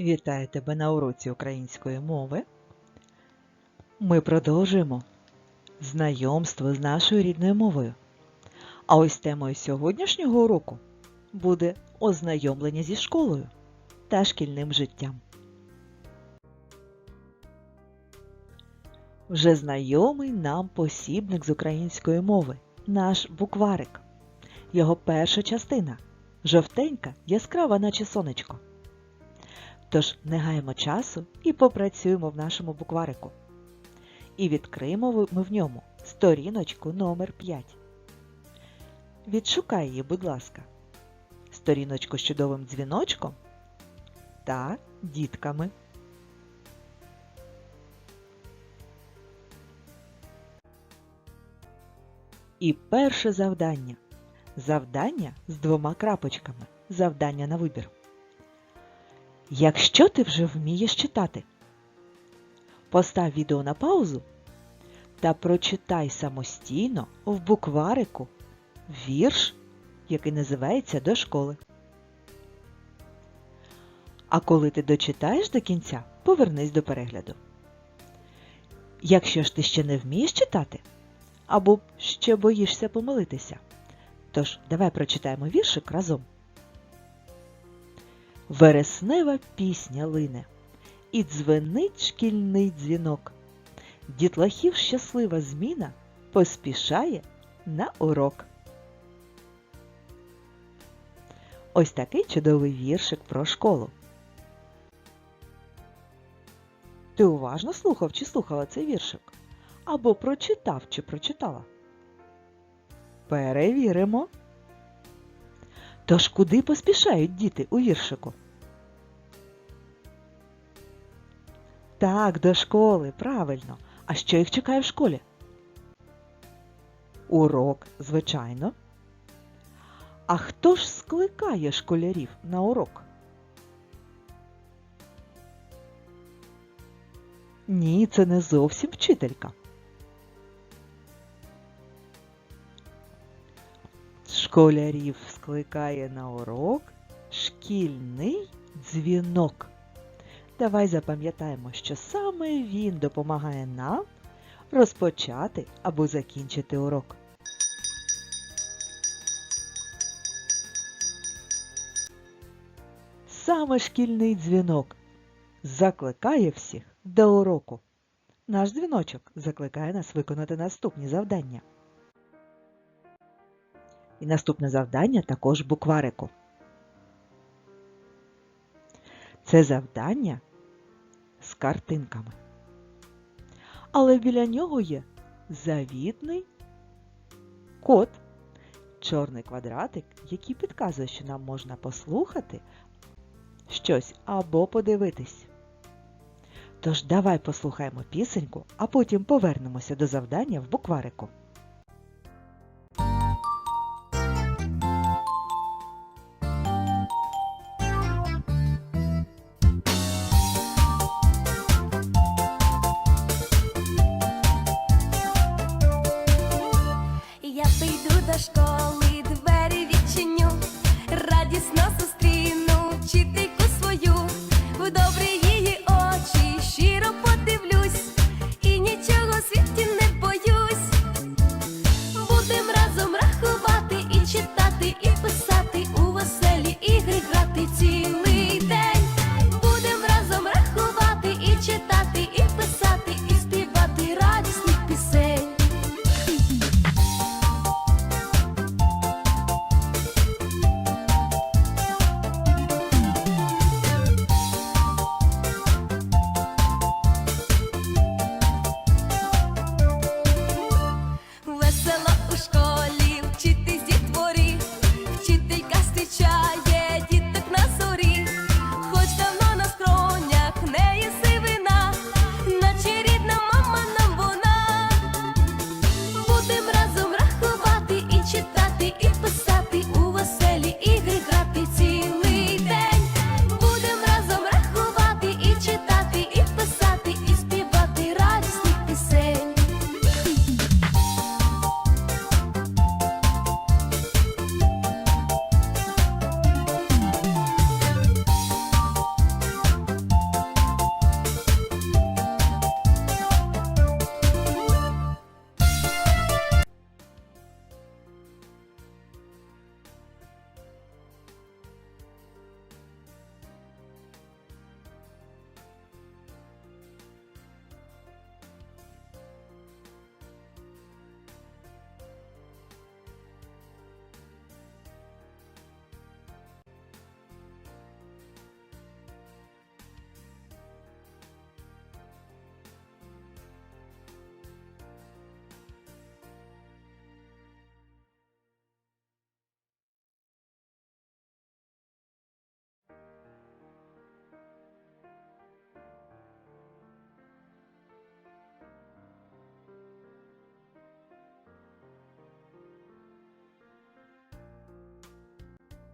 Вітаю тебе на уроці української мови. Ми продовжуємо знайомство з нашою рідною мовою. А ось темою сьогоднішнього уроку буде ознайомлення зі школою та шкільним життям. Вже знайомий нам посібник з української мови, наш букварик. Його перша частина жовтенька, яскрава, наче сонечко. Тож не гаємо часу і попрацюємо в нашому букварику. І відкриємо ми в ньому сторіночку номер 5. Відшукай її, будь ласка. Сторіночку з чудовим дзвіночком та дітками. І перше завдання. Завдання з двома крапочками. Завдання на вибір. Якщо ти вже вмієш читати, постав відео на паузу та прочитай самостійно в букварику вірш, який називається До школи. А коли ти дочитаєш до кінця, повернись до перегляду. Якщо ж ти ще не вмієш читати, або ще боїшся помилитися, тож давай прочитаємо віршик разом. Вереснева пісня лине, і дзвенить шкільний дзвінок. Дітлахів щаслива зміна поспішає на урок. Ось такий чудовий віршик про школу. Ти уважно слухав чи слухала цей віршик? Або прочитав чи прочитала? Перевіримо. Тож куди поспішають діти у віршику? Так, до школи, правильно. А що їх чекає в школі? Урок, звичайно. А хто ж скликає школярів на урок? Ні, це не зовсім вчителька. Школярів скликає на урок шкільний дзвінок. Давай запам'ятаємо, що саме він допомагає нам розпочати або закінчити урок. Саме шкільний дзвінок закликає всіх до уроку. Наш дзвіночок закликає нас виконати наступні завдання. І наступне завдання також букварику. Це завдання з картинками. Але біля нього є завітний код, чорний квадратик, який підказує, що нам можна послухати щось або подивитись. Тож давай послухаємо пісеньку, а потім повернемося до завдання в букварику.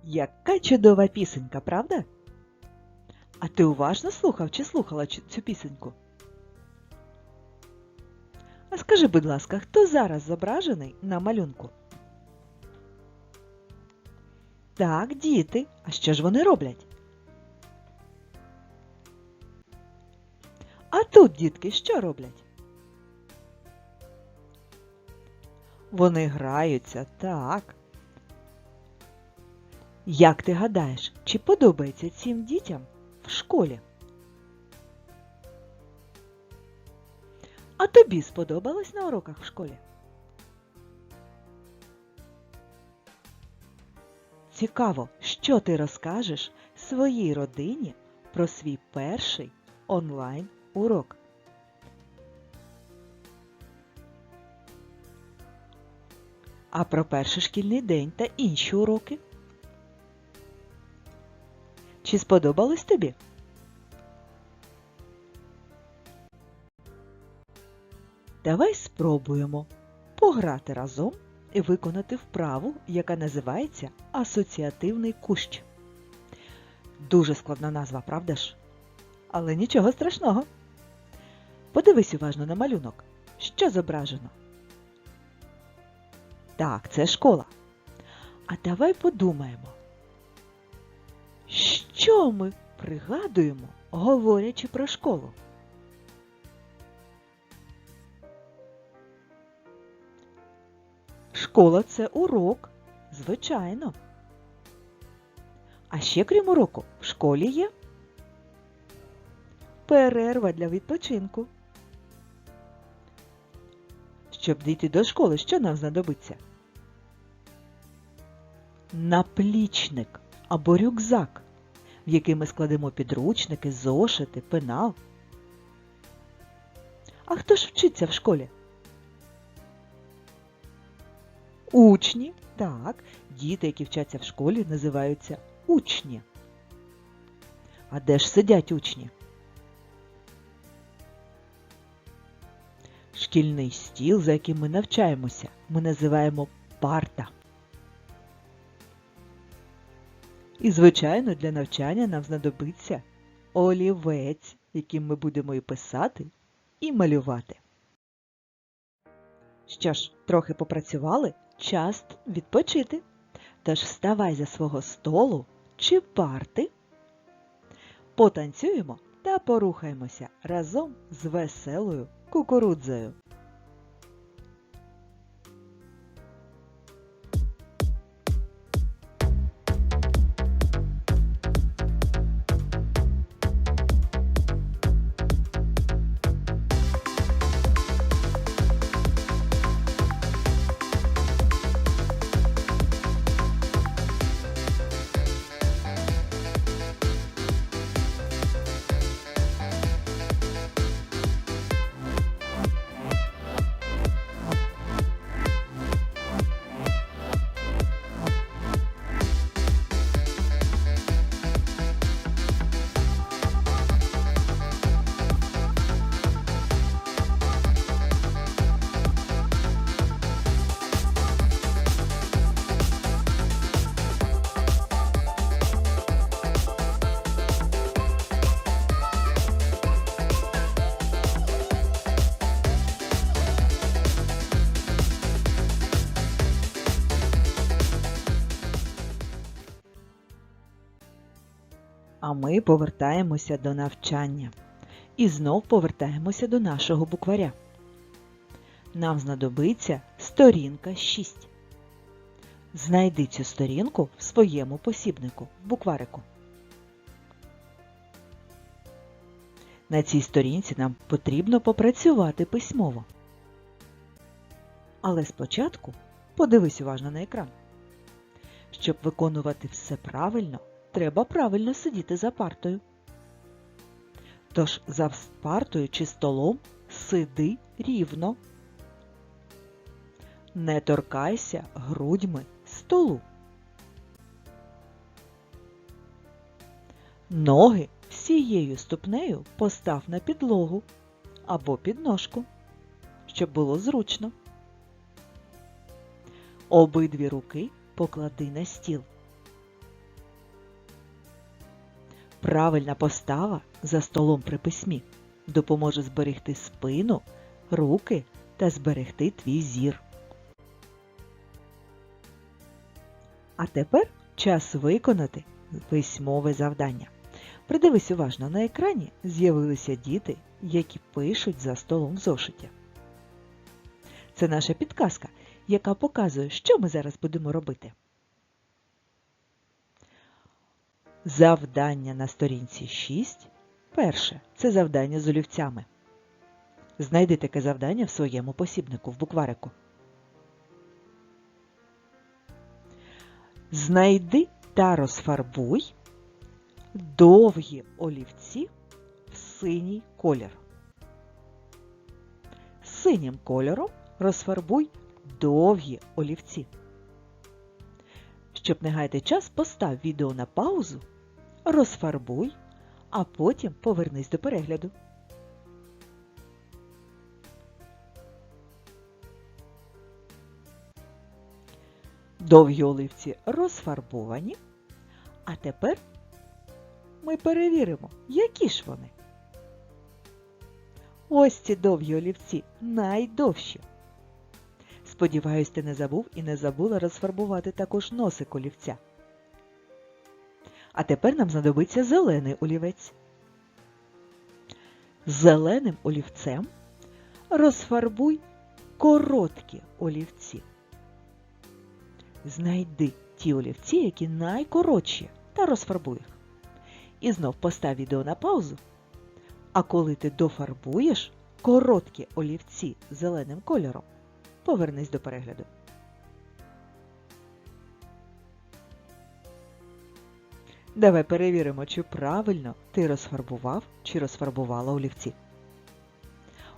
Яка чудова пісенька, правда? А ти уважно слухав чи слухала цю- пісеньку? А скажи, будь ласка, хто зараз зображений на малюнку? Так, діти. А що ж вони роблять? А тут, дітки, що роблять? Вони граються, так. Як ти гадаєш, чи подобається цим дітям в школі? А тобі сподобалось на уроках в школі? Цікаво, що ти розкажеш своїй родині про свій перший онлайн урок. А про перший шкільний день та інші уроки? Чи сподобалось тобі? Давай спробуємо пограти разом і виконати вправу, яка називається асоціативний кущ. Дуже складна назва, правда ж? Але нічого страшного. Подивись уважно на малюнок. Що зображено? Так, це школа. А давай подумаємо, що ми пригадуємо, говорячи про школу? Школа це урок, звичайно. А ще крім уроку, в школі є перерва для відпочинку. Щоб дійти до школи, що нам знадобиться? Наплічник або рюкзак, в який ми складемо підручники, зошити, пенал. А хто ж вчиться в школі? Учні, так, діти, які вчаться в школі, називаються учні. А де ж сидять учні? Шкільний стіл, за яким ми навчаємося, ми називаємо парта. І, звичайно, для навчання нам знадобиться олівець, яким ми будемо і писати, і малювати. Що ж, трохи попрацювали, час відпочити. Тож вставай за свого столу чи парти, потанцюємо та порухаємося разом з веселою кукурудзою. А ми повертаємося до навчання. І знов повертаємося до нашого букваря. Нам знадобиться сторінка 6. Знайди цю сторінку в своєму посібнику, в букварику. На цій сторінці нам потрібно попрацювати письмово. Але спочатку подивись уважно на екран. Щоб виконувати все правильно, треба правильно сидіти за партою. Тож за партою чи столом сиди рівно. Не торкайся грудьми столу. Ноги всією ступнею постав на підлогу або підножку, щоб було зручно. Обидві руки поклади на стіл. Правильна постава за столом при письмі допоможе зберегти спину, руки та зберегти твій зір. А тепер час виконати письмове завдання. Придивись уважно, на екрані з'явилися діти, які пишуть за столом в зошиті. Це наша підказка, яка показує, що ми зараз будемо робити. Завдання на сторінці 6. Перше це завдання з олівцями. Знайди таке завдання в своєму посібнику в букварику. Знайди та розфарбуй довгі олівці в синій колір. Синім кольором розфарбуй довгі олівці. Щоб не гаяти час, постав відео на паузу, розфарбуй, а потім повернись до перегляду. Довгі оливці розфарбовані. А тепер ми перевіримо, які ж вони. Ось ці довгі олівці найдовші. Сподіваюсь, ти не забув і не забула розфарбувати також носик олівця. А тепер нам знадобиться зелений олівець. Зеленим олівцем розфарбуй короткі олівці. Знайди ті олівці, які найкоротші, та розфарбуй їх. І знов постав відео на паузу. А коли ти дофарбуєш короткі олівці зеленим кольором, повернись до перегляду. Давай перевіримо, чи правильно ти розфарбував чи розфарбувала олівці.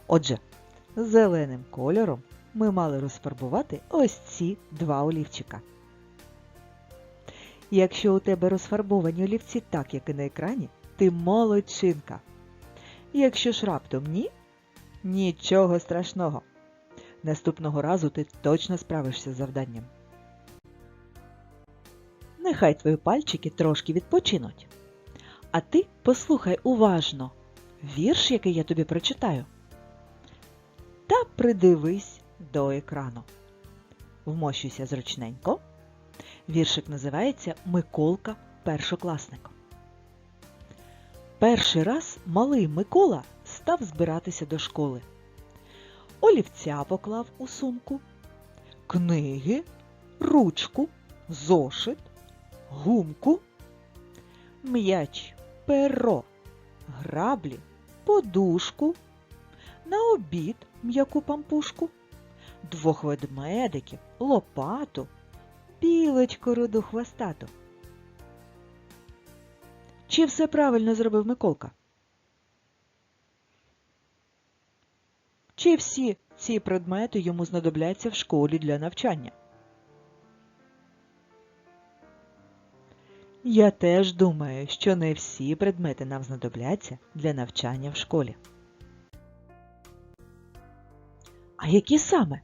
Отже, зеленим кольором ми мали розфарбувати ось ці два олівчика. Якщо у тебе розфарбовані олівці так, як і на екрані, ти молодчинка. Якщо ж раптом ні, нічого страшного. Наступного разу ти точно справишся з завданням. Нехай твої пальчики трошки відпочинуть. А ти послухай уважно вірш, який я тобі прочитаю. Та придивись до екрану. Вмощуйся зручненько. Віршик називається Миколка першокласник. Перший раз малий Микола став збиратися до школи. Олівця поклав у сумку, книги, ручку, зошит, гумку, м'яч, перо, граблі, подушку, на обід м'яку пампушку, двох ведмедиків, лопату, білочку руду хвостату. Чи все правильно зробив Миколка? Чи всі ці предмети йому знадобляться в школі для навчання? Я теж думаю, що не всі предмети нам знадобляться для навчання в школі. А які саме?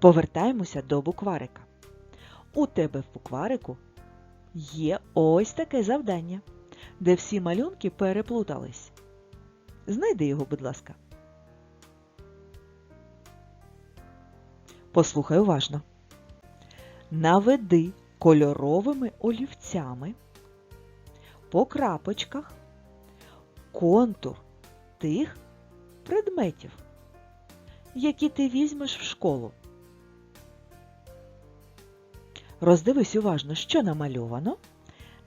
Повертаємося до букварика. У тебе в букварику є ось таке завдання, де всі малюнки переплутались. Знайди його, будь ласка. Послухай уважно. Наведи кольоровими олівцями по крапочках контур тих предметів, які ти візьмеш в школу. Роздивись уважно, що намальовано,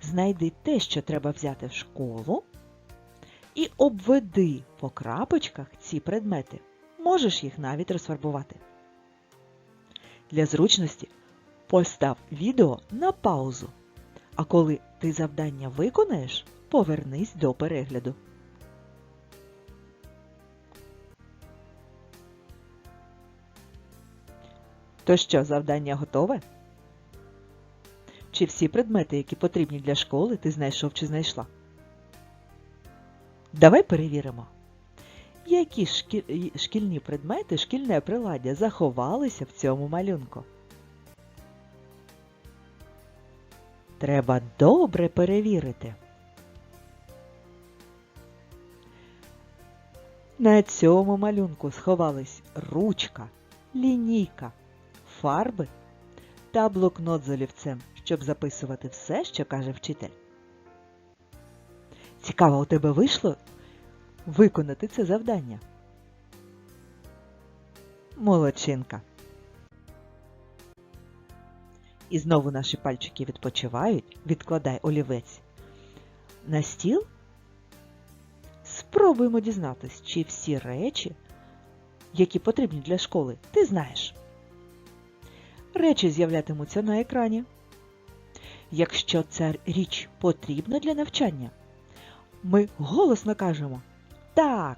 знайди те, що треба взяти в школу, і обведи по крапочках ці предмети. Можеш їх навіть розфарбувати. Для зручності постав відео на паузу, а коли ти завдання виконаєш, повернись до перегляду. То що, завдання готове? Чи всі предмети, які потрібні для школи, ти знайшов чи знайшла? Давай перевіримо, які шкільні предмети, шкільне приладдя заховалися в цьому малюнку. треба добре перевірити. На цьому малюнку сховались ручка, лінійка, фарби та блокнот з олівцем, щоб записувати все, що каже вчитель. Цікаво, у тебе вийшло виконати це завдання? Молодчинка. І знову наші пальчики відпочивають. Відкладай олівець на стіл. Спробуємо дізнатись, чи всі речі, які потрібні для школи, ти знаєш. Речі з'являтимуться на екрані. Якщо ця річ потрібна для навчання, ми голосно кажемо так.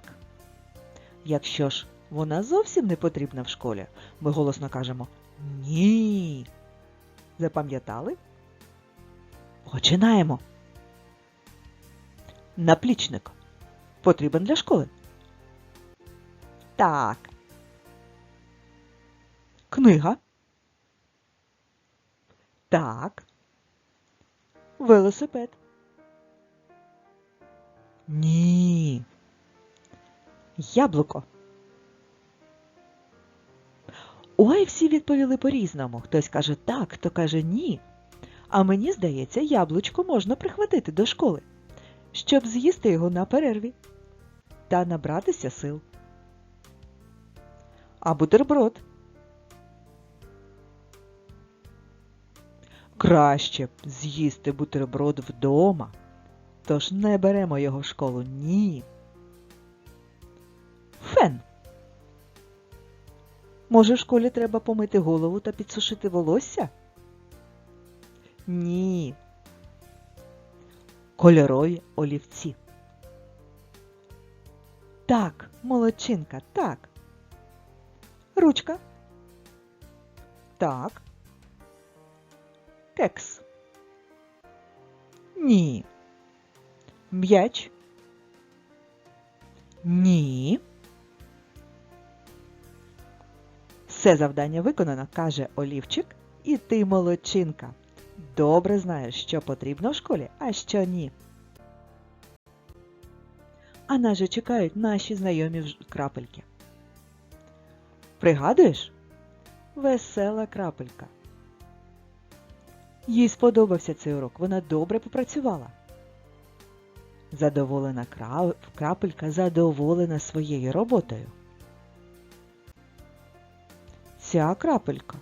Якщо ж вона зовсім не потрібна в школі, ми голосно кажемо ні. Запам'ятали? Починаємо. Наплічник потрібен для школи. Так. Книга. Так. Велосипед. Ні. Яблуко. Ой, всі відповіли по-різному. Хтось каже так, хто каже ні. А мені здається, яблучко можна прихватити до школи, щоб з'їсти його на перерві та набратися сил. А бутерброд. Краще б з'їсти бутерброд вдома. Тож не беремо його в школу. Ні. Фен. Може, в школі треба помити голову та підсушити волосся? Ні. Кольорові олівці. Так, молодчинка, так. Ручка. Так. Кекс. Ні. М'яч. Ні. Все завдання виконано, каже Олівчик, і ти молодчинка. Добре знаєш, що потрібно в школі, а що ні. А нас же чекають наші знайомі крапельки. Пригадуєш? Весела крапелька. Їй сподобався цей урок, вона добре попрацювала. Задоволена крапелька задоволена своєю роботою. Ця крапелька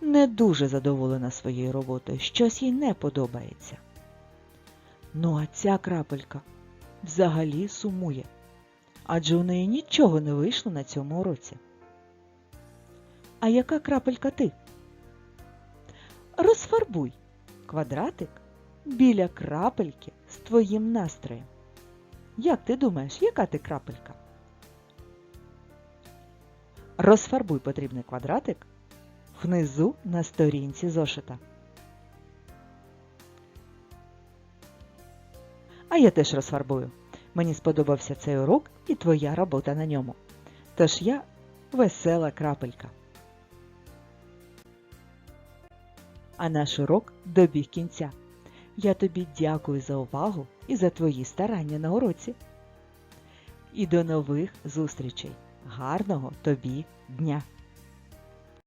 не дуже задоволена своєю роботою, щось їй не подобається. Ну а ця крапелька взагалі сумує, адже у неї нічого не вийшло на цьому уроці. А яка крапелька ти? Розфарбуй квадратик біля крапельки з твоїм настроєм. Як ти думаєш, яка ти крапелька? Розфарбуй потрібний квадратик внизу на сторінці зошита. А я теж розфарбую. Мені сподобався цей урок і твоя робота на ньому. Тож я весела крапелька. А наш урок добіг кінця. Я тобі дякую за увагу і за твої старання на уроці. І до нових зустрічей. Гарного тобі дня!